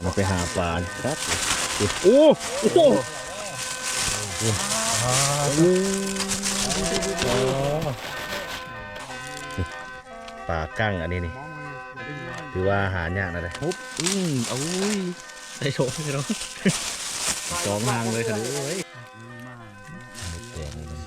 เราไปหาปลาครับโอ้โอ้ปลากั้งอันนี้นี่ถือว่าหายากนะเลยปุ๊บอืมโอ้ยได้โชว์ได้โชว์สองทางเลยคันนี้เอ้ยแดงเลย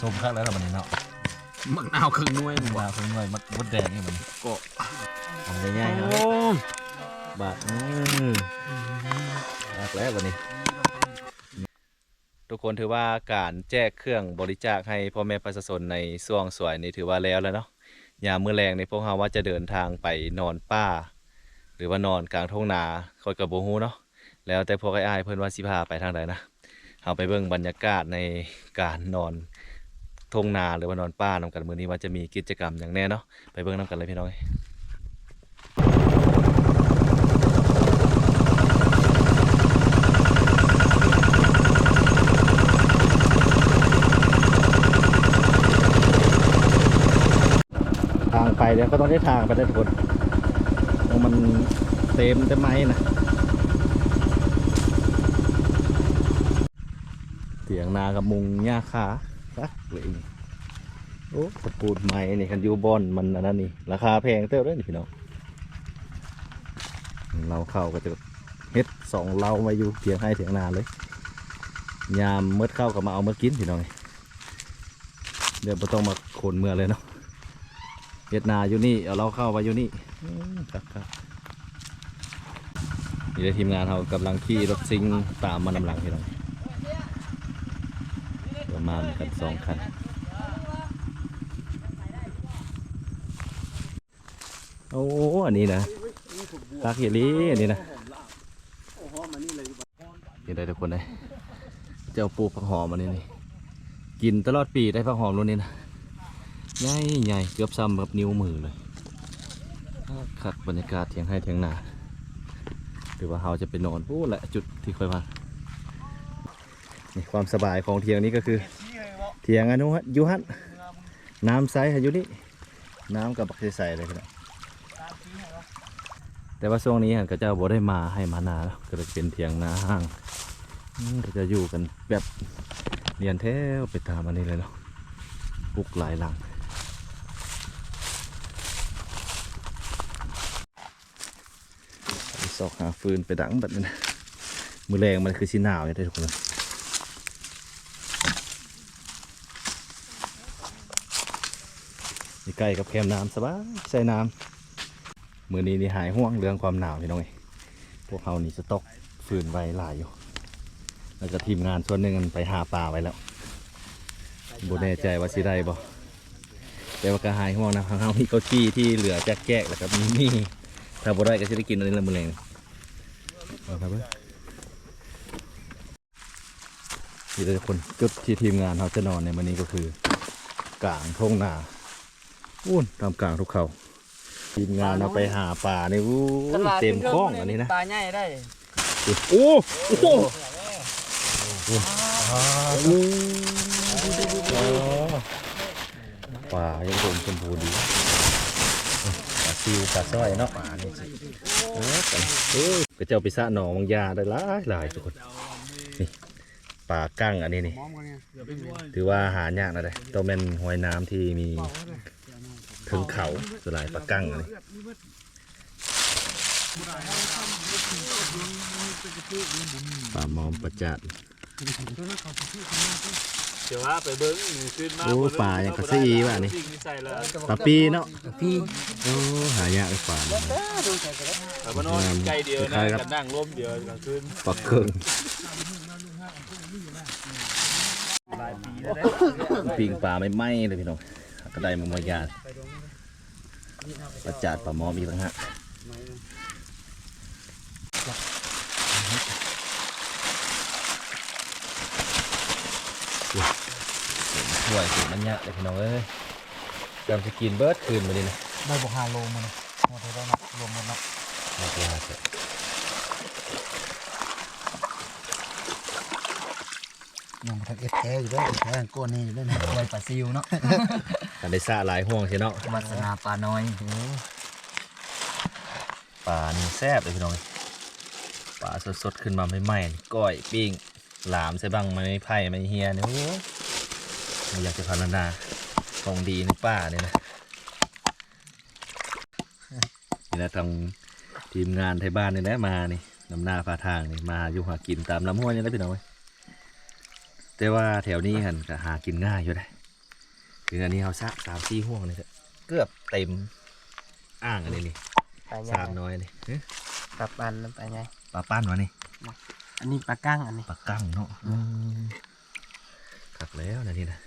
ส้มข้างแล้วมันนี่เนาะมักนาวครึ่งน่วยดาวข้างน่อยมันมดแดงนี่มันก็ ทำง่ายๆครับบาดอืมบาดแล้ววันนี้ ทุกคนถือว่าการแจกเครื่องบริจาคให้พ่อแม่ประชาชนในช่วงสวยนี้ถือว่าแล้วแล้วเนาะยามมื้อแรงในพวกเราว่าจะเดินทางไปนอนป่าหรือว่านอนกลางทุ่งนาคอยกับโบฮูเนาะแล้วแต่พวกไอ้อ้ายเพิ่นว่าสิพาไปทางใดนะเอาไปเบิ่งบรรยากาศในการนอนทุ่งนาหรือว่านอนป่านำกันมื้อนี้ว่าจะมีกิจกรรมอย่างแน่เนาะไปเบิ่งนํกันเลยพี่น้องเอ้ย ทางไป แล้วก็ต้องได้ทางไปได้ทุกคนมันเต็มเต็มไม้นะเสียงนากับมุงหญ้าคาซักเลยโอ้ตะปูดไม้นี่คันยูบอนมันอันนั้นนี่ ราคาแพงเต้าเลยนี่พี่น้องเราเข้าก็จะเฮ็ดสองเรามาอยู่เถียงให้เถียงนาเลยยามเมื่อเข้าก็มาเอาเมื่อกินพี่น้องเดี๋ยวไม่ต้องมาขนเมื่อเลยเนาะ เวียดนาอยู่นี่เอาเราเข้าไปอยู่นี่ครับครับนี่ได้ทีมงานเรากำลังขี่รถซิงตามมานำหลังพี่น้องเดี๋ยวมาณกันสองคันโอ้อันนี้นะตาเขียลีอันนี้นะนี่ได้ทุกคนเลยเจ้าปลูกผักหอมอันนี้นี่กินตลอดปีได้ผักหอมรุ่นนี้นะ ใหญ่ใหญ่เกือบซ้ำกับนิ้วมือเลยคักบรรยากาศเทียงให้เทียงนาหรือว่าเราจะไปนอนพูดแหละจุดที่ค่อยมานี่ความสบายของเทียงนี้ก็คือ เทียงอนุฮะอยูฮันน้ำใสฮะอยู่นี่น้ำกับบักใสเลยครับแต่ว่าช่วงนี้ฮะก็จะบ่ได้มาให้มานาแล้วก็เลยเป็นเทียงนาห้างก็จะอยู่กันแบบเรียนแถวไปตามอันนี้เลยเนาะปลุกหลายหลังไปส อกหาฟืนไปดังแบบนี้นะมือแรงมันคือสีหนาวอย่างที่ทุกคนนี่ใกล้กับแคมน้ำสบายใส่น้ำมือนี้นี่หายห่วงเรื่องความหนาวพี่น้องเอ้ยพวกเขานี่สต็อกฟืนไว้หลายอยู่ แล้วก็ทีมงานส่วนหนึ่งมันไปหาปลาไว้แล้วบ่แน่ใจว่าสิได้บ่แต่ว่าก็หายห่วงนะทางเฮามีเก้าอี้ที่เหลือแจกๆแล้วก็มีนี่ถ้าบ่ได้ก็สิได้กินอันนี้ละมือแลง เอาครับเบิ่งนี่ทุกคนจุดที่ทีมงานเขาจะนอนในวันนี้ก็คือกลางทุ่งนาอู้นตามกลางทุกเขาทีมงานเอาไปหาปลาในี่อู้เต็มคลองอันนี้นะปลาใหญ่ได้โอ้โหปลายังคงชมพูดี ซิวปลาสร้อยเนาะปลานี่สิเออไปเอ้ยก็เจ้าไปสะหนองบางยาได้หลายหลายทุกคนนี่ปลากั้งอันนี้นี่ถือว่าหายากนะเลยต้องเป็นหอยน้ำที่มีถึงเขาสลายปลากั้งอันนี้ปลาหมอมปลาจัด เดี๋ยวว่าไปเบิ้งขึ้นมาโอ้ปลาอย่างกระซีว่ะนี่ใส่แล้วปลาปีเนาะพี่โอ้หายากไอ้ปลาเนี่ย แต่มานอนไกลเดียวคล้านะยๆครับ กันนั่งร่มเดียวกลางคืนปลาเคิงหลายปีแล้วนะปิงปลาไม่ไหม้เลยพี่น้องก็ได้มามายาดปลาจาดปลาหมอมีต่างหาก ห่วยสุดมันยากเลยพี่น้องเอ้ยจำจะกินเบิร์ดคืนมาดินะได้บอกหาโลมันนะหมดได้นะลมมันนะมาไปหาเถอะยังมาทำเอฟแท้อยู่ด้วยแท้ก้อนนี้อยู่ด้วยนะไว้ปลาซิวเนาะกันได้ซาหลายห่วงใช่เนาะวาสนาปลาน้อยปลานี่แซ่บเลยพี่น้องปลาสดๆขึ้นมาใหม่ๆนี่ก้อยปิ้ง หลามใส่บังไม้ไผ่ไม้เฮียเนี่ยโอ้ยไม่อยากจะพรรณนาของดีในป่าเนี่ยนะนี่นะทางทีมงานไทยบ้านนี่แหละมานี่นำหน้าพาทางนี่มาอยู่หากินตามลำห้วยนี่แหละพี่น้องเว้ยแต่ว่าแถวนี้หันก็หากินง่ายอยู่ได้ถึงอันนี้เขาซักสามสี่ห่วงนี่ก็เกือบเต็มอ่างอันนี้นี่ปลาใหญ่สามน้อยนี่เอ๊ะปลาปันน้ำปลาใหญ่ปลาปั้นวะนี่ อันนี้ปลากั้งอันนี้ปลากั้งเนาะขักแล้วนะนี่นะ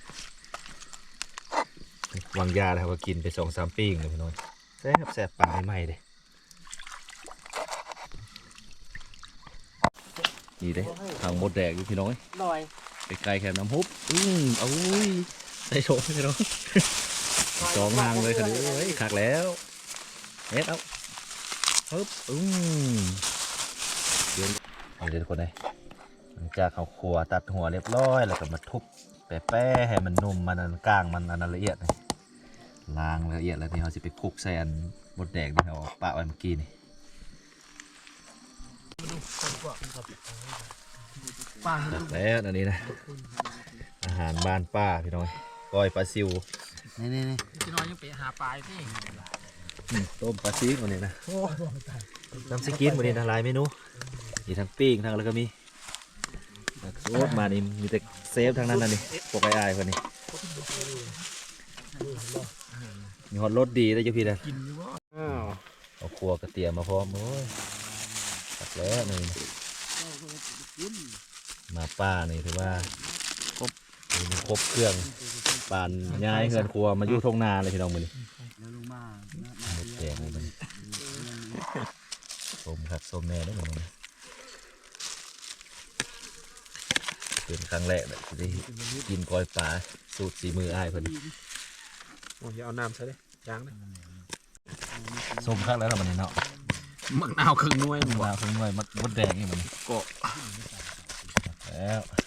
วางยาแล้วก็กินไปสองสามปิ้งเลยพี่น้อยแซ่บแซ่บปลาใหม่ๆเลยนี่เด้ทางมดแดกอยู่พี่น้อยลอยไปไกลแค่น้ำฮุบอืมเอาอุ้ยใส่โถพี่น้องสองทางเลยคันนี้เฮ้ยขักแล้วเฮ็ดเอาฮึบอืมเดี๋ยว เอาเดี๋ยวทุกคนเลยหลังจากเขาขัวตัดหัวเรียบร้อยแล้วก็มาทุบแปะๆให้มันนุ่มมันอันกลางมันอันละเอียดเลยล้างละเอียดแล้วนี่เขาจะไปคลุกใส่อันบดแดงที่เขาปะไว้เมื่อกี้นี่แล้วอันนี้นะ อาหารบ้านป้าพี่น้อยก้อยปลาซิวนี่นี่นี่พี่น้อยยังไปหาปลาที่ อืมต้มปลาซิววันนี้นะน้ำสกินวันนี้นะหลายเมนูมีทั้งปิ้งทั้งแล้วก็มีโซดมานี่มีแต่เซฟทั้งนั้นนะนี่พวกไอ้ไอ้คนนี้มีฮอตรสดีได้จ้ะพี่นะเอาครัวกระเทียมมาพร้อมโอ้ยตัดแล้วนี่มาป้านี่ถือว่า ครบมีครบเครื่องปานย้ายเฮือนครัวมาอยู่ทงนาเลยพี่น้องมือนี่หมดแดงเลยมันส้มครับส้มแน่ได้เหมือนกันเป็นครั้งแรกเลยที่ได้กินกอยปลาสูตรสีมืออ้ายเพิ่นโอ้ยเอาน้ำใส่เลยยางเลยส้มครั้งแล้วล่ะมันนี่เนาะมักนาวครึ่งหน่วยมะนาวเพิ่งหน่อยมดมดแดงนี่มันก็แล้วหมดจะเนาะเอาบอร้องร้องเองเลยได้นี่เฮ็ดเลยเอ้าโอ้ลองเองเลยเลยทำง่ายๆครับบาดอืมบาดแล้ว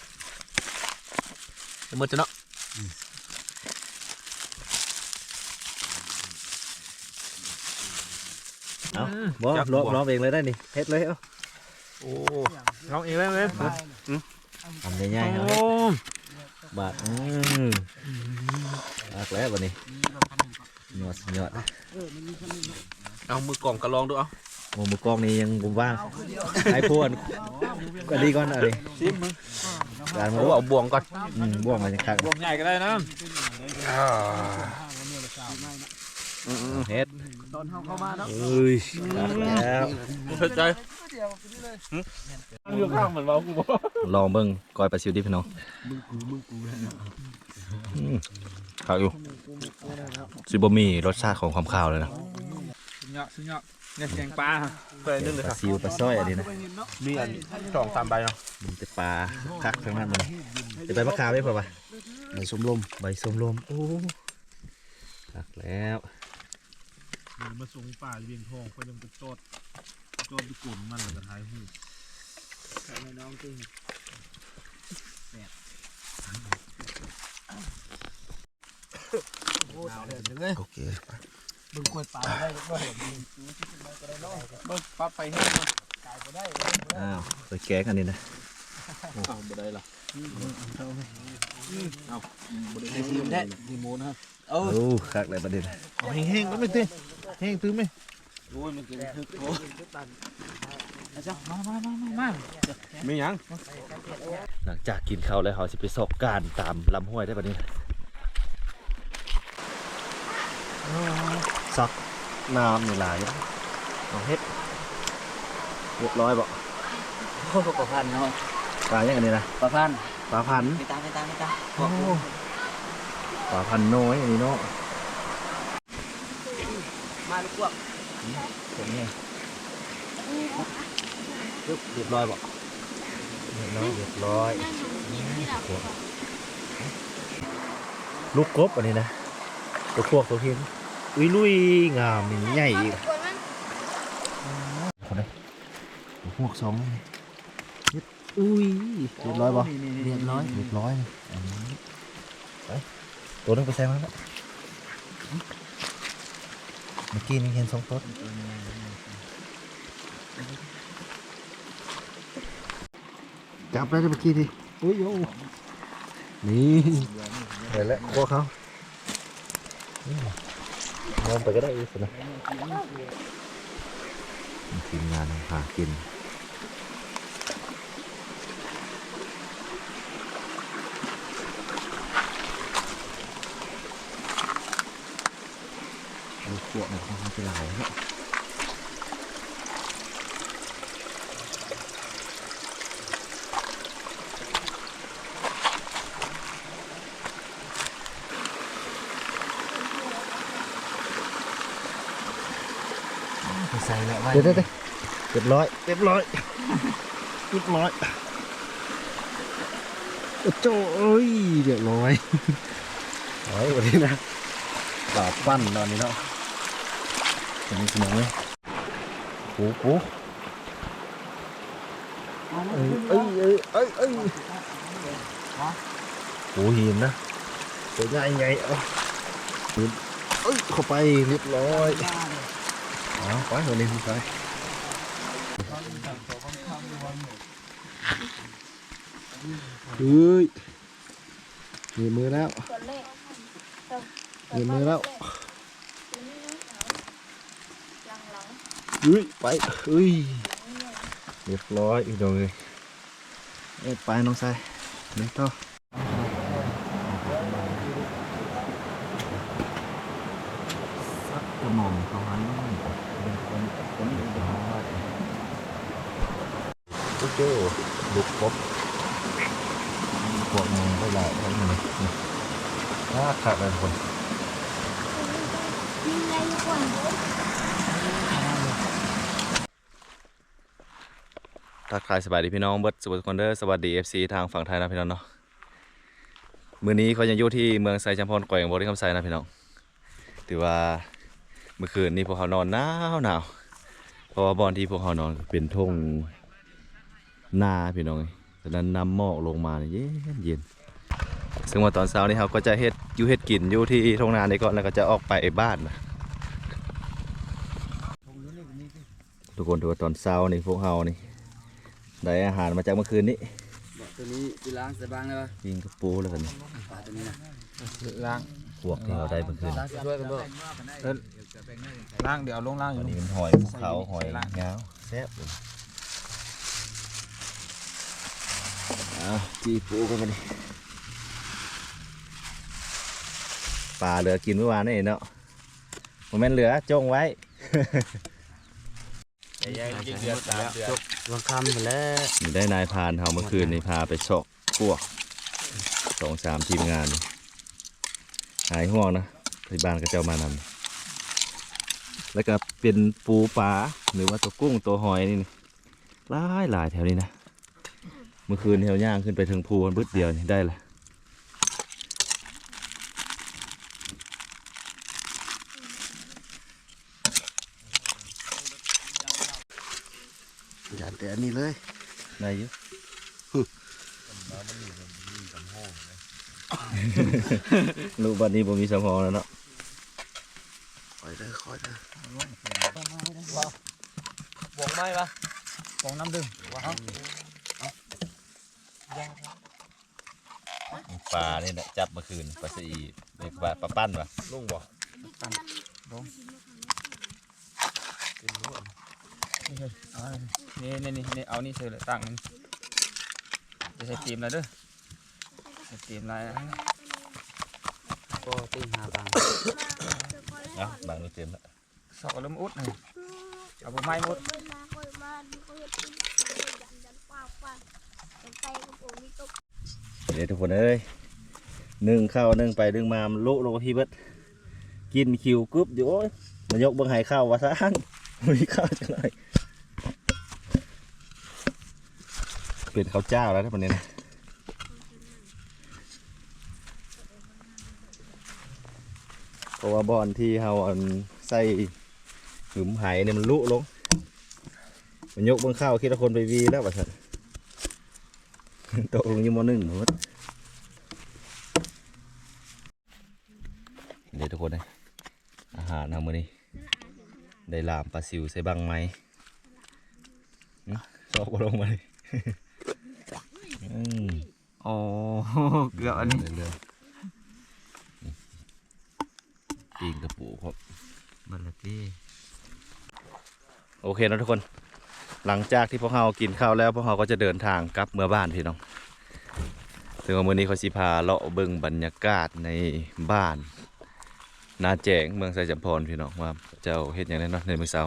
วันนี้ยอดยอดเอามือกล่องกระลองดูเอาโอ้มือกล้องนี่ยังบ่ว่างไอ้พวนก็ดี ก่อนอะไรการมาโอ้เอาบ่วงก่อนอืมบ่วงอะไรครับวงใหญ่ก็ได้นะเฮ็ดตอนเขาเข้ามาเนาะเอ้ยขาดแล้วเข้าใจเรื่องข้างเหมือนเรากูบอกลองเบิ่งก้อยปลาซิวดิพี่น้องอืมข้าวอยู่ซิบมีรสชาติของความข้าวเลยนะสุญญะสุญญะ เนี่ยแกงปลาเคยนึ่งเลยปคลารับซิวปลาสร้อยอันนี้นะมีอันสองสามใบเนาะมันจะปลาคักทั้งนั้นมันจะไปมะขามได้เปล่าวะใบสมลมใบส้มลมโอ้คักแล้วมาส่งป่าเวียงทองไปยังกระโจดโจดตุกุนมันแล้วก็ท้ายหูน้องที่โอเค บึงกวยปลาได้ก็เห็นเบิ้งปั๊บไฟแห้งมายก็ได้อ้าวไปแกงอันนี้นะเอาบ่ได้หรอในทีมได้ดีโมนะครับเออโอ้คักเลยประเด็นแห้งๆก็ไม่ตื้อแห้งตื้อไหมโอ้ยมันกินคือโอ้ยเจ้ามามามามามามีหยังหลังจากกินข้าวแล้วเขาจะไปสอบการตามลำห้วยได้ปะเนี้ ซักน้ำนี่หลายเอาเฮ็ดเรียบร้อยบ่โอ้ปลาพันเนาะปลาอย่างอันนี้นะปลาพันปลาพันธุ์ไม่ตามไม่ตามไม่ตามปลาพันธุ์น้อยอันนี้เนาะมาลูกพวกผมเนี่ยปึ๊บเรียบร้อยบ่เรียบร้อยเรียบร้อยลูกกบอันนี้นะตัวพวกตัวเพียน อุ้ยลุยงามนี่ใหญ่อีกคนนี้ตัวพวกสองเฮ็ดอุ้ยเรียบร้อยบ่เรียบร้อยเรียบร้อยอืมไปตัวนึงไปแซงแล้วนะเมื่อกี้นี่เห็นสองตัวจับได้เมื่อกี้ดิอุ้ยโอ้นี่เห็นแล้วพวกเขา มองไปก็ได้อีกนะทีมงานหากิน มีขวดของเขาจะหลายเนี่ย ใส่แล้วเดี๋ยวเดี๋ยวเรียบร้อยเรียบร้อยเรียบร้อยโอ้โจเอ้ยเรียบร้อยโอ้ยวันนี้นะดาบปั้นตอนนี้เนาะเห็นสมองไหมโอ้โหเอ้ยเอ้ยเอ้ยเอ้ยเอ้ยโอ้หินนะตัวใหญ่ใหญ่เอาหินเอ้ยเข้าไปเรียบร้อยเอาไปวันนี้ไปเฮ้ยมีมือแล้วตัวเลขมีมือแล้วหลังหลังเฮ้ยไปเฮ้ยเรียบร้อย อีกดอกเลยเอ้ยไปน้องชายเดี๋ยวต่อสักกระหม่อมเขาหันเป็นคนคนเดียวกัน โอ้โหลุกครบพวกมึงก็หลายทั้งนั้นเลยน่าขาดเลยคนยิงไงกว่าทักทายสบายดีพี่น้องเบิร์ดสวัสดีคนเดอร์สวัสดี FC ทางฝั่งไทยนะพี่น้องเนาะมื้อนี้เขายังอยู่ที่เมืองไซจำพรแกว่งบริคำไซนะพี่น้องถือว่าเมื่อคืนนี้พวกเขานอนหนาวหนาวเพราะว่าบอนที่พวกเขานอนเป็นท่ง นาพี่น้องฉะนั้นน้ำหมอกลงมาเนี่ยเย็นเย็นซึ่งว่าตอนเช้านี้เขาก็จะเฮ็ดอยู่เฮ็ดกินอยู่ที่ทงนานี้ก่อนแล้วก็จะออกไปบ้านนะทุกคนถือว่าตอนเช้านี่พวกเขานี่ได้อาหารมาจากเมื่อคืนนี้ตัวนี้ไปล้างใส่บ้างได้ปะยิงกระปูแล้วกันปลาตัวนี้นะล้างพวกที่เราได้เมื่อคืนล้างช่วยกันเบิกล้างเดี๋ยวเอาลงล้างออัยู่นนี้เป็นหอยภูเขาหอยงาวแซ่บ เลยเอาจีปูกันมาดิปลาเหลือกินเมื่อวานนี่เนาะโมเมนเหลือจงไว้วังคำหมดแล้วนี่ได้นายพรานเขาเมื่อคืนนี่พาไปเฉาะพวกสองสามทีมงานนี่หายห่วงนะที่บ้านก็เจ้ามานำแล้วก็เป็นปูปลาหรือว่าตัวกุ้งตัวหอยนี่นี่หลายหลายแถวนี้นะเมื่อคืนแถวย่างขึ้นไปถึงภูมันบึดเดียวนี่ได้ละอย่าแต่อันนี้เลยได้อยุลูกบัดนี้ผมมีสมองแล้วเนาะคอยเด้อคอยเด้อวงไม้ปะวงน้ำดึง ปลานี่แหละจับเมื่อคืนปลาสีเด็กปลาปลาปั้นวะลุงบอกนี่นี่นี่นี่เอานี่เสร็จเลยตั้งนี่จะใส่ตีมอะไรเด้อใส่ตีมอะไรนะก็ตีมหาตังเอ้าบางนี่เต็มแล้วสอกเริ่มอุดเลยเอาไม้มุดคนมาคนมาดูเขาเห็นยันยันกว้างกว้าง เดี๋ยวทุกคนเอ้ยหนึ่งเข้าหนึ่งไปดึงมามันลุลงพี่เบิดกินคิวกึบอยู่โอ้ยมันยกเบังไห้ข้าววะซานมีข้าวจังเลยเป็นข้าวเจ้าแล้วท่านนี้นะเพราะว่าบอนที่เฮาอันใส่หยุมไหเนี่ยมันลุลงมันยกเบังข้าวคิดว่าคนไปวีแล้ววะสัน ตกลงอยี่หมอหนึ่งหมดเดี๋ยวทุกคนนะอาหารเอามือนี้ได้ลามปลาซิวใส่บังไหมซอกบ่ลงมาเลยอืมโอ้เกือบอันนี้เรื่อยๆปีงกระปูครับบัลลัตี้โอเคเนาะทุกคน หลังจากที่พวกเรากินข้าวแล้วพวกเราก็จะเดินทางกลับเมื่อบ้านพี่น้องถึงวันนี้เขาสิพาเลาะเบิ่งบรรยากาศในบ้าน นาแจงเมืองไซจัมพรพี่น้องว่าเจ้าเฮ็ดอย่างไรเนาะในมือเสา